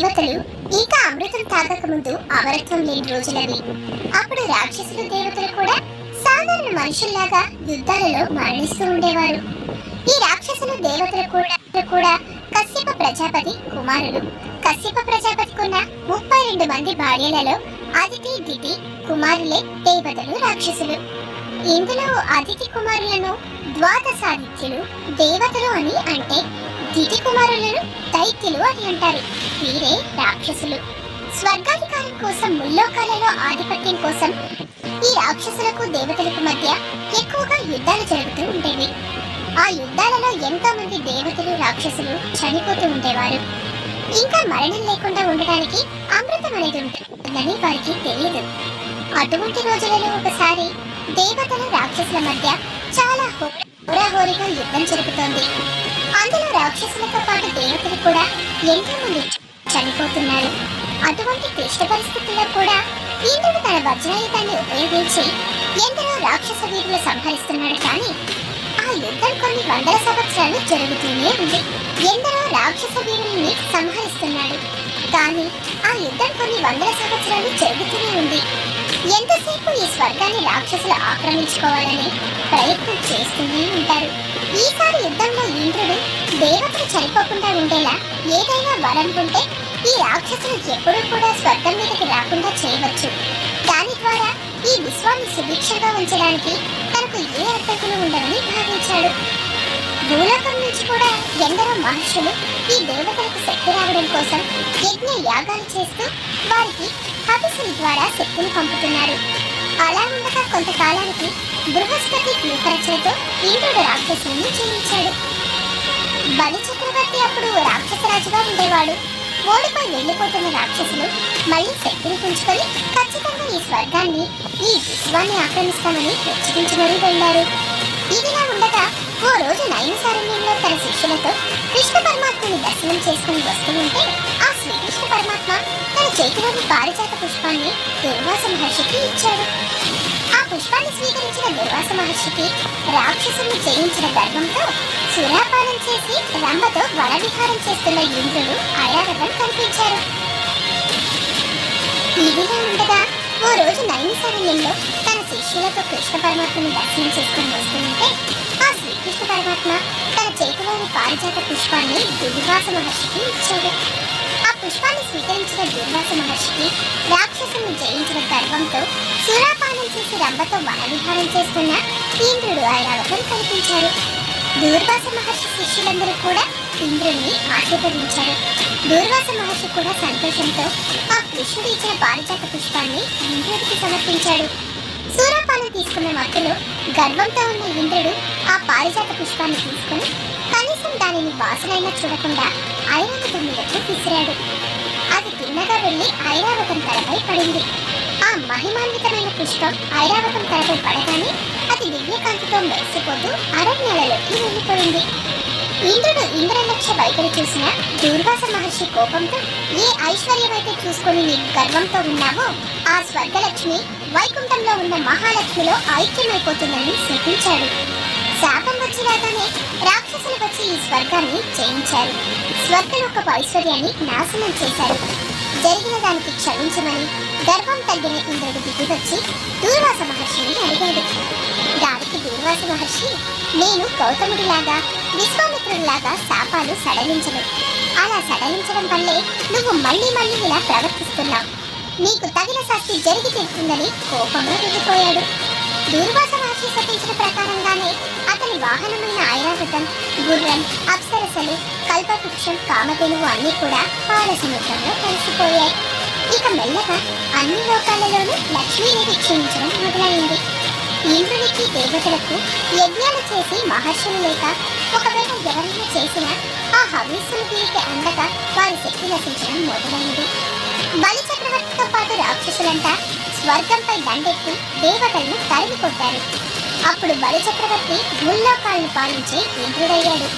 దేవతలు ఇంకా అమృతం తాగక ముందు అమరత్వం లేని రోజులవి అప్పుడు రాక్షసులు దేవతలు కూడా సాధారణ మనుషుల్లాగా యుద్ధాలలో మరణిస్తూ ఉండేవారు. ఈ రాక్షసులు దేవతలు కూడా కూడా కశ్యప ప్రజాపతి కుమారుడు కశ్యప ప్రజాపతికున్న ముప్పై రెండు మంది భార్యలలో అదితి దితి కుమారులే దేవతలు రాక్షసులు. ఇందులో అతిథి కుమారులను ద్వాదశాదిత్యులు దేవతలు అని అంటే దితి కుమారులను దైత్యులు అని అంటారు. వీరే రాక్షసులు. స్వర్గాధికారం కోసం ముల్లోకాలలో ఆధిపత్యం కోసం ఈ రాక్షసులకు దేవతలకు మధ్య ఎక్కువగా యుద్ధాలు జరుగుతూ ఉండేవి. ఆ యుద్ధాలలో ఎంతో మంది దేవతలు రాక్షసులు చనిపోతూ ఉండేవారు. ఇంకా మరణం లేకుండా ఉండడానికి అమృతం అనేది ఉంటుందని వారికి తెలియదు అటువంటి రోజులలో ఒకసారి దేవతలు రాక్షసుల మధ్య చాలా హోరాహోరీగా యుద్ధం జరుగుతోంది. అందులో రాక్షసులతో పాటు దేవతలు కూడా ఎంతో మంది చనిపోతున్నారు. అటువంటి క్లిష్ట పరిస్థితుల్లో కూడా ఇంద్రుడు తన వజ్రాయుధాన్ని ఉపయోగించి ఎందరో రాక్షస వీరులు సంహరిస్తున్నాడు కానీ ఆ యుద్ధం కొన్ని వందల సంవత్సరాలు జరుగుతూనే ఉంది. ఎందరో రాక్షస వీరుల్ని సంహరిస్తున్నాడు. కానీ ఆ యుద్ధం కొన్ని వందల సంవత్సరాలు జరుగుతూనే ఉంది. ఎంతసేపు ఈ స్వర్గాన్ని రాక్షసులు ఆక్రమించుకోవాలని ప్రయత్నం చేస్తూనే ఉంటారు? ఈసారి యుద్ధంలో ఇంద్రుడు దేవతలు చనిపోకుండా ఉండేలా ఏదైనా వరం ఉంటే ఈ రాక్షసులు ఎప్పుడూ కూడా స్వర్గం మీదకి రాకుండా చేయవచ్చు. దాని ద్వారా ఈ విశ్వాన్ని సుభిక్షంగా ఉంచడానికి తనకు ఏ అడ్డంకులు ఉండవని భావించాడు. భూలోకం నుంచి కూడా ఎందరో మహర్షులు ఈ దేవతలకు శక్తి రావడం కోసం యజ్ఞ యాగాలు చేస్తూ వారికి హవిసుల ద్వారా శక్తిని పంపుతున్నారు. అలా ఉండగా కొంతకాలానికి బృహస్పతి వ్యూహరచనతో ఇంద్రుడు రాక్షసుని జయించాడు. బలి చక్రవర్తి అప్పుడు రాక్షసరాజుగా ఉండేవాడు. ఓడిపై వెళ్ళిపోతున్న రాక్షసులు మళ్ళీ శక్తిని పుంజుకొని ఖచ్చితంగా ఈ స్వర్గాన్ని ఈ విశ్వాన్ని ఆక్రమిస్తామని హెచ్చరించి మరీ వెళ్ళారు. ఇదిలా ఉండగా ఓ రోజు నయన సారణ్యంలో తన శిష్యులతో కృష్ణ పరమాత్మని దర్శనం చేసుకుని వస్తున్న తన పారిజాత పుష్పాన్ని దుర్వాస మహర్షికి ఇచ్చాడు. ఆ పుష్పాన్ని స్వీకరించిన దుర్వాస మహర్షికి రాక్షసుని జయించిన గర్వంతో సురాపానం చేసి రంభతో వనవిహారం చేస్తున్న ఇంద్రుడు ఐరావతం కనిపించారు ఇదిలా ఉండగా ఓ రోజు నైమిసారణ్యంలో తన శిష్యులతో కృష్ణ పరమాత్మని దర్శనం చేసుకుని వస్తుంటే ఆ శ్రీకృష్ణ పరమాత్మ తన చేతిలోని పారిజాత పుష్పాన్ని దుర్వాస మహర్షికి ఇచ్చాడు. పుష్పాన్ని స్వీకరించిన దుర్వాస మహర్షికి రాక్షసుని జయించిన గర్వంతో సూరాపానం చేసి రంభతో వనవిహారం చేస్తున్న ఇంద్రుడు ఆయన ఐరావతం కనిపించారు. దూర్వాస మహర్షి శిష్యులందరూ కూడా ఇంద్రుడిని ఆశీర్వదించారు. దూర్వాస మహర్షి కూడా సంతోషంతో ఆ కృష్ణుడు ఇచ్చిన పారిజాత పుష్పాన్ని ఇంద్రుడికి సమర్పించాడు. సూరాపానం తీసుకున్న మత్తులో గర్వంతో ఉన్న ఇంద్రుడు ఆ పారిజాత పుష్పాన్ని తీసుకుని దానిని వాసనైనా చూడకుండా ఐరావతం మీదకు విసిరాడు. అది తిన్నగా వెళ్ళి ఐరావతం తలపై పడింది. ఆ మహిమాన్వితమైన పుష్పం ఐరావతం తలపై పడగానే అది దివ్యకాంతితో మెరిసిపోతూ అరణ్యాలలోకి వెళ్ళిపోయింది. ఇంద్రుడు ఇంద్రలక్ష వైఖరి చూసిన దుర్వాస మహర్షి కోపంతో ఏ ఐశ్వర్యమైతే చూసుకొని నీకు గర్వంతో ఉన్నావో ఆ స్వర్గలక్ష్మి వైకుంఠంలో ఉన్న మహాలక్ష్మిలో ఐక్యమైపోతుందని శపించాడు. శాపం వచ్చి రాగానే రాక్షసులు వచ్చి ఈ స్వర్గాన్ని జయించారు. స్వర్గలోక ఐశ్వర్యాన్ని నాశనం చేశారు. జరిగిన దానికి క్షమించమని గర్వం తగ్గిన ఇంద్రుడు దిగి వచ్చి దూర్వాస మహర్షిని అడిగాడు. దానికి దూర్వాస మహర్షి నేను గౌతముడిలాగా విశ్వామిత్రుడిలాగా శాపాలు సడలించను. అలా సడలించడం వల్లే నువ్వు మళ్ళీ మళ్ళీ ఇలా ప్రవర్తిస్తున్నావు. నీకు తగిన శాస్తి జరిగి తీరుతుందని కోపంలో దిగిపోయాడు. దూర్వాస మహర్షి శపించిన ప్రకారంగానే అతని వాహనమైన ఐరావతం గుర్రం అప్సరసలు కల్పవృక్షం కామధేనువు అన్నీ కూడా పాల సముద్రంలో కలిసిపోయాయి. ఇక మెల్లగా అన్ని లోకాలలోనూ లక్ష్మీదేవి క్షీణించడం మొదలైంది. ఇంద్రునికి దేవతలకు యజ్ఞాలు చేసి మహర్షులు లేక ఒకవేళ ఎవరైనా చేసినా ఆ హవీసులు వీరికి అందక వారి శక్తి నశించడం మొదలైంది బలి చక్రవర్తితో పాటు రాక్షసులంతా స్వర్గంపై దండెత్తి దేవతలను తరిమి కొట్టారు. అప్పుడు బలి చక్రవర్తి ముల్లోకాలను పాలించి ఇంద్రుడయ్యాడు.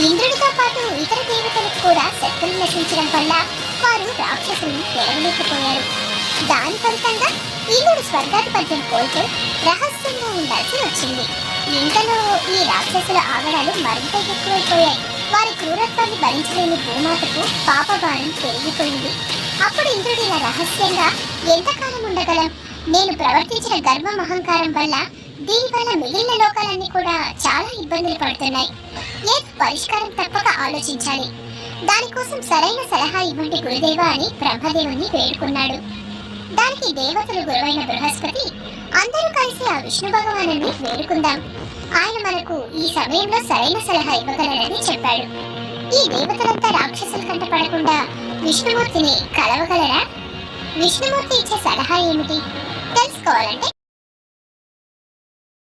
ఇంద్రుడితో పాటు ఇతర దేవతలకు కూడా శక్తులు నశించడం వల్ల వారు రాక్షసులను తెరవలేకపోయారు. దాని ఫలితంగా ఇంద్రుడు స్వర్గాధిపత్యం కోల్పోయి రహస్యంగా ఉండాల్సి వచ్చింది. ఇంతలో ఈ రాక్షసుల ఆగడాలు మరింత ఎక్కువైపోయాయి. వారి క్రూరత్వాన్ని భరించలేని భూమాతకు పాపభారం పెరిగిపోయింది. అప్పుడు ఇంద్రుడిలా రహస్యంగా ఎంతకాలం ఉండగలం? నేను ప్రవర్తించిన గర్వం అహంకారం వల్ల దీనివల్ల మిగిలిన లోకాలన్నీ కూడా చాలా ఇబ్బందులు పడుతున్నాయి. ఏదో పరిష్కారం తప్పక ఆలోచించాలి. దానికోసం సరైన సలహా ఇవ్వండి గురుదేవా అని బ్రహ్మదేవుని వేడుకున్నాడు. దానికి దేవతలు గురువైన బృహస్పతి అందరూ కలిసి ఆ విష్ణు భగవాను వేడుకుందాం. ఆయన మనకు ఈ సమయంలో సరైన సలహా ఇవ్వగలరని చెప్పాడు. ఈ దేవతలంతా రాక్షసుల కంట పడకుండా విష్ణుమూర్తిని కలవగలరా? విష్ణుమూర్తి ఇచ్చే సలహా ఏమిటి? తెలుసుకోవాలంటే